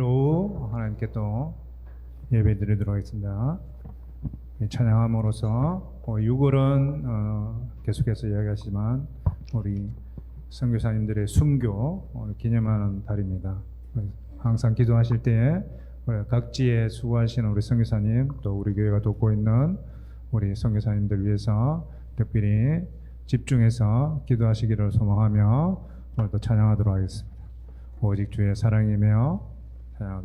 오후 하나님께 또 예배 드리도록 하겠습니다. 이 찬양함으로써 어, 6월은 어, 계속해서 이야기하지만 우리 선교사님들의 순교 오늘 기념하는 달입니다. 항상 기도하실 우리 각지에 수고하시는 우리 선교사님 또 우리 교회가 돕고 있는 우리 선교사님들 위해서 특별히 집중해서 기도하시기를 소망하며 오늘도 찬양하도록 하겠습니다. 오직 주의 사랑이며 찬양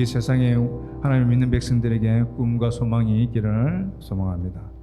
우리 세상에 하나님을 믿는 백성들에게 꿈과 소망이 있기를 소망합니다.